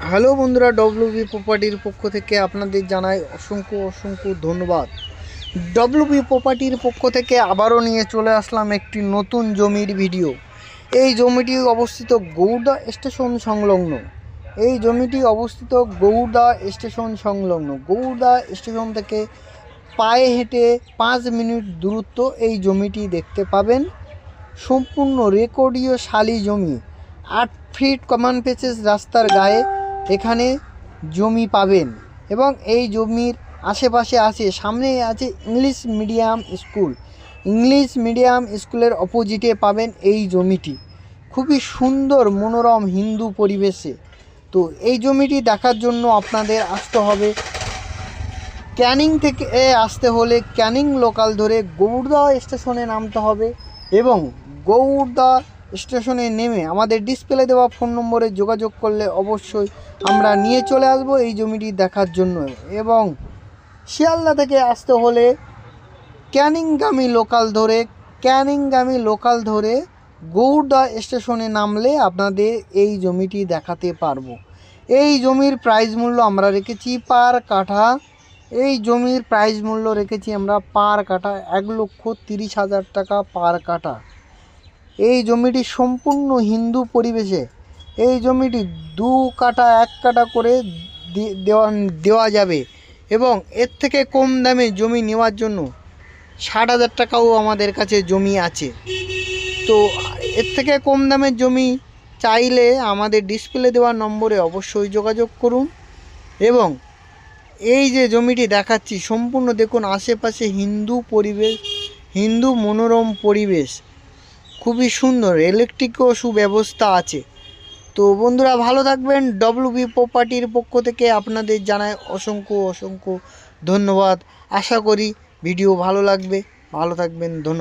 Hello বন্ধুরা WB প্রপার্টির পক্ষ থেকে আপনাদের জানাই অসংখ্য অসংখ্য ধন্যবাদ। ডব্লিউবি প্রপার্টির পক্ষ থেকে আবারও নিয়ে চলে আসলাম একটি নতুন জমির ভিডিও। এই জমিটি অবস্থিত গৌড়া স্টেশন সংলগ্ন। এই জমিটি অবস্থিত গৌড়া স্টেশন সংলগ্ন। গৌড়া স্টেশন থেকে পায়ে হেঁটে পাঁচ মিনিট দূরত্ব এই জমিটি দেখতে পাবেন। সম্পূর্ণ রেকর্ডীয় শালি জমি। আট ফিট কমান পেচেস রাস্তার গায়ে এখানে জমি পাবেন এবং এই জমির আশেপাশে আছে সামনে আছে English medium school. English medium স্কুলের অপোজিটে পাবেন এই জমিটি। খুবই সুন্দর, মনোরম হিন্দু পরিবেশে। তো এই জমিটি দেখার জন্য আপনাদের আসতে হবে। ক্যানিং থেকে আসতে হলে ক্যানিং লোকাল ধরে গৌড়দা স্টেশনে নামতে হবে এবং গৌড়দা স্টেশনে নেমে আমাদের ডিসপ্লে দেওয়া ফোন নম্বরে যোগাযোগ করলে অবশ্যই আমরা নিয়ে চলে আসব এই জমিটি দেখার জন্য। এবং শিয়ালদা থেকে আসতে হলে ক্যানিংগামী লোকাল ধরে, ক্যানিংগামী লোকাল ধরে গৌড়দা স্টেশনে নামলে আপনাদের এই জমিটি দেখাতে পারব। এই জমির প্রাইস মূল্য আমরা রেখেছি পার কাঠা। এই জমির প্রাইস মূল্য রেখেছি আমরা পার কাঠা এক লক্ষ তিরিশ হাজার টাকা পার কাঠা। এই জমিটি সম্পূর্ণ হিন্দু পরিবেশে। এই জমিটি দু কাটা এক কাটা করে দেওয়া দেওয়া যাবে এবং এর থেকে কম দামে জমি নেওয়ার জন্য ষাট হাজার টাকাও আমাদের কাছে জমি আছে। তো এর থেকে কম দামের জমি চাইলে আমাদের ডিসপ্লে দেওয়া নম্বরে অবশ্যই যোগাযোগ করুন এবং এই যে জমিটি দেখাচ্ছি, সম্পূর্ণ দেখুন, আশেপাশে হিন্দু পরিবেশ, হিন্দু মনোরম পরিবেশ। খুবই সুন্দর ইলেকট্রিকও সুব্যবস্থা আছে। তো বন্ধুরা, ভালো থাকবেন। ডব্লিউবি প্রপার্টির পক্ষ থেকে আপনাদের জানাই অসংখ্য অসংখ্য ধন্যবাদ। আশা করি ভিডিও ভালো লাগবে। ভালো থাকবেন, ধন্যবাদ।